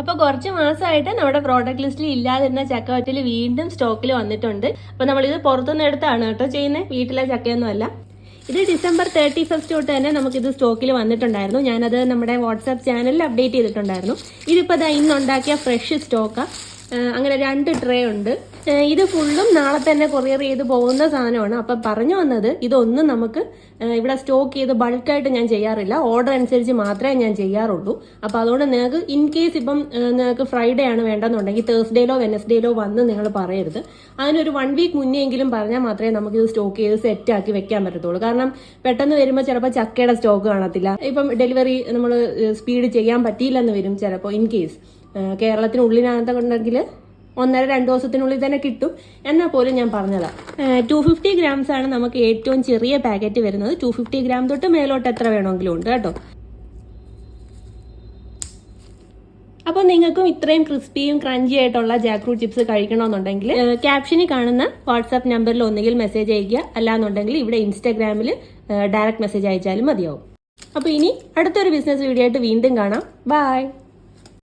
അപ്പോൾ കുറച്ച് മാസമായിട്ട് നമ്മുടെ പ്രോഡക്റ്റ് ലിസ്റ്റിൽ ഇല്ലാതിരുന്ന ചക്കവറ്റൽ വീണ്ടും സ്റ്റോക്കിൽ വന്നിട്ടുണ്ട്. അപ്പോൾ നമ്മളിത് പുറത്തുനിന്ന് എടുത്താണ് കേട്ടോ ചെയ്യുന്നത് വീട്ടിലെ ചക്കയൊന്നുമല്ല ഇത് ഡിസംബർ തേർട്ടി ഫസ്റ്റ് തൊട്ട് തന്നെ നമുക്കിത് സ്റ്റോക്കിൽ വന്നിട്ടുണ്ടായിരുന്നു. ഞാനത് നമ്മുടെ വാട്സാപ്പ് ചാനലിൽ അപ്ഡേറ്റ് ചെയ്തിട്ടുണ്ടായിരുന്നു. ഇതിപ്പോൾ ദാ ഇന്ന് ഉണ്ടാക്കിയ ഫ്രഷ് സ്റ്റോക്കാണ് അങ്ങനെ രണ്ട് ട്രേ ഉണ്ട്. ഇത് ഫുള്ളും നാളെ തന്നെ കൊറിയർ ചെയ്ത് പോകുന്ന സാധനമാണ്. അപ്പം പറഞ്ഞു വന്നത് ഇതൊന്നും നമുക്ക് ഇവിടെ സ്റ്റോക്ക് ചെയ്ത് ബൾക്കായിട്ട് ഞാൻ ചെയ്യാറില്ല. ഓർഡർ അനുസരിച്ച് മാത്രമേ ഞാൻ ചെയ്യാറുള്ളൂ. അപ്പം അതുകൊണ്ട് നിങ്ങൾക്ക് ഇൻ കേസ് ഇപ്പം നിങ്ങൾക്ക് ഫ്രൈഡേ ആണ് വേണ്ടെന്നുണ്ടെങ്കിൽ തേഴ്സ്ഡേയിലോ വെനസ്ഡേയിലോ വന്ന് നിങ്ങൾ പറയരുത്. അതിനൊരു വൺ വീക്ക് മുന്നേ എങ്കിലും പറഞ്ഞാൽ മാത്രമേ നമുക്ക് ഇത് സ്റ്റോക്ക് ചെയ്ത് സെറ്റ് ആക്കി വെക്കാൻ പറ്റത്തുള്ളൂ. കാരണം പെട്ടെന്ന് വരുമ്പോൾ ചിലപ്പോൾ ചക്കയുടെ സ്റ്റോക്ക് കാണത്തില്ല. ഇപ്പം ഡെലിവറി നമ്മൾ സ്പീഡ് ചെയ്യാൻ പറ്റിയില്ലെന്ന് വരും ചിലപ്പോൾ ഇൻ കേസ് കേരളത്തിനുള്ളിനകത്തുണ്ടെങ്കിൽ ഒന്നര രണ്ട് ദിവസത്തിനുള്ളിൽ തന്നെ കിട്ടും. എന്നാൽ പോലും ഞാൻ പറഞ്ഞതാണ് ടു ഫിഫ്റ്റി ഗ്രാംസ് ആണ് നമുക്ക് ഏറ്റവും ചെറിയ പാക്കറ്റ് വരുന്നത്. ടു ഫിഫ്റ്റി ഗ്രാം തൊട്ട് മേലോട്ട് എത്ര വേണമെങ്കിലും ഉണ്ട് കേട്ടോ. അപ്പോൾ നിങ്ങൾക്കും ഇത്രയും ക്രിസ്പിയും ക്രഞ്ചി ആയിട്ടുള്ള ജാക്ക് ചിപ്സ് കഴിക്കണമെന്നുണ്ടെങ്കിൽ ക്യാപ്ഷനിൽ കാണുന്ന വാട്സാപ്പ് നമ്പറിൽ ഒന്നുകിൽ മെസ്സേജ് അയക്കുക അല്ലാന്നുണ്ടെങ്കിൽ ഇവിടെ ഇൻസ്റ്റാഗ്രാമിൽ ഡയറക്റ്റ് മെസ്സേജ് അയച്ചാലും മതിയാവും. അപ്പോൾ ഇനി അടുത്തൊരു ബിസിനസ് വീഡിയോ ആയിട്ട് വീണ്ടും കാണാം. ബൈ